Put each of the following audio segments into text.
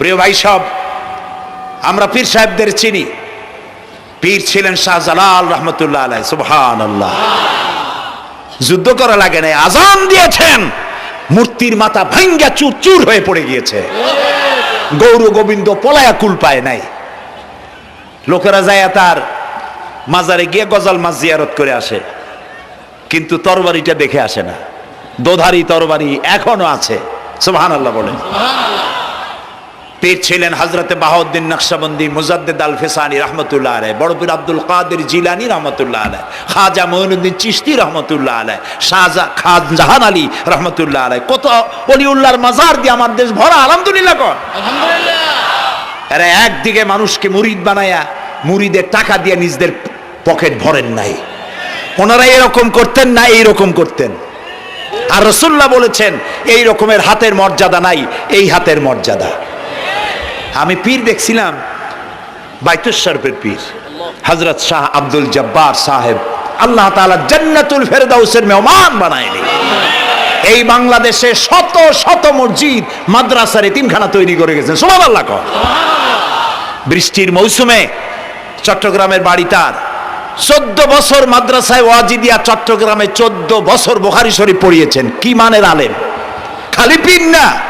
প্রিয় ভাই সব আমরা পীর সাহেবদের চিনি। পীর ছিলেন শাহজালাল রহমতুল্লাহ আলাই সুবহান আল্লাহ যুদ্ধ করা লাগে নাই, আজান দিয়েছেন। মূর্তির মাথা ভাঙ্গা চুর চুর হয়ে পড়ে গিয়েছে। গৌর গোবিন্দ পলায়া কুল পায় নাই। লোকেরা যায় তার মাজারে গিয়ে গজাল মাছ জিয়ারত করে আসে। কিন্তু তরবারিটা দেখে আসে না। দোধারি তরবারি এখনও আছে। সুবহান আল্লাহ বলেন। পীর ছিলেন হজরতে বাহাউদ্দিন নকশবন্দি মুজাদ্দেদ আল ফেসানি রহমতুল্লাহ আলাই বড় পীর আব্দুল কাদের জিলানি রহমতুল্লাহ আলাই খাজা মঈনুদ্দিন চিস্তি রহমতুল্লাহ আলাই শাহজা খান জাহান আলী রহমতুল্লাহ আলাই কত অলিউল্লাহর মাজার দিয়ে আমার দেশ ভরা আলহামদুলিল্লাহ কর। এরা একদিকে মানুষকে মুরিদ বানায়া মুরিদের টাকা দিয়ে নিজদের পকেট ভরেন নাই। ওনারা এরকম করতেন না এইরকম করতেন। আর রসুল্লাহ বলেছেন এই রকমের হাতের মর্যাদা নাই এই হাতের মর্যাদা। আমি পীর দেখছিলাম বাইতুশরফের পীর হজরত শাহ আব্দুল জব্বার সাহেব। আল্লাহ তাআলা জান্নাতুল ফেরদাউসের মেহমান বানায়নি এই বাংলাদেশে শত শত মসজিদ, মাদ্রাসার এতিমখানা তৈরি করে গেছেন। সুবহানাল্লাহ কর। বৃষ্টির মৌসুমে চট্টগ্রামের বাড়ি তার। চোদ্দ বছর মাদ্রাসায় ওয়াজিদিয়া চট্টগ্রামে চোদ্দ বছর বোখারি শরীফ পড়িয়েছেন। কি মানের আলেম? খালি পীর না।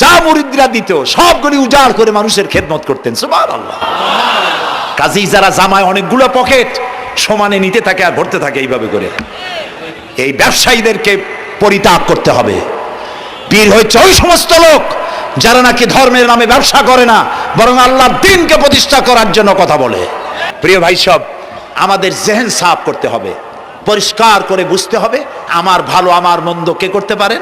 যা মুরিদরা দিত সবগুলি উজাড় করে মানুষের খেদমত করতেন সুবাহ আল্লাহ কাজেই যারা জামায় অনেকগুলো পকেট সমানে নিতে থাকে আর ভরতে থাকে এইভাবে করে। এই ব্যবসায়ীদেরকে পরিত্যাগ করতে হবে। পীর হচ্ছে ওই সমস্ত লোক যারা নাকি ধর্মের নামে ব্যবসা করে না, বরং আল্লাহর দিনকে প্রতিষ্ঠা করার জন্য কথা বলে। প্রিয় ভাই সব, আমাদের জেহেন সাফ করতে হবে। পরিষ্কার করে বুঝতে হবে, আমার ভালো, আমার মন্দ কে করতে পারেন?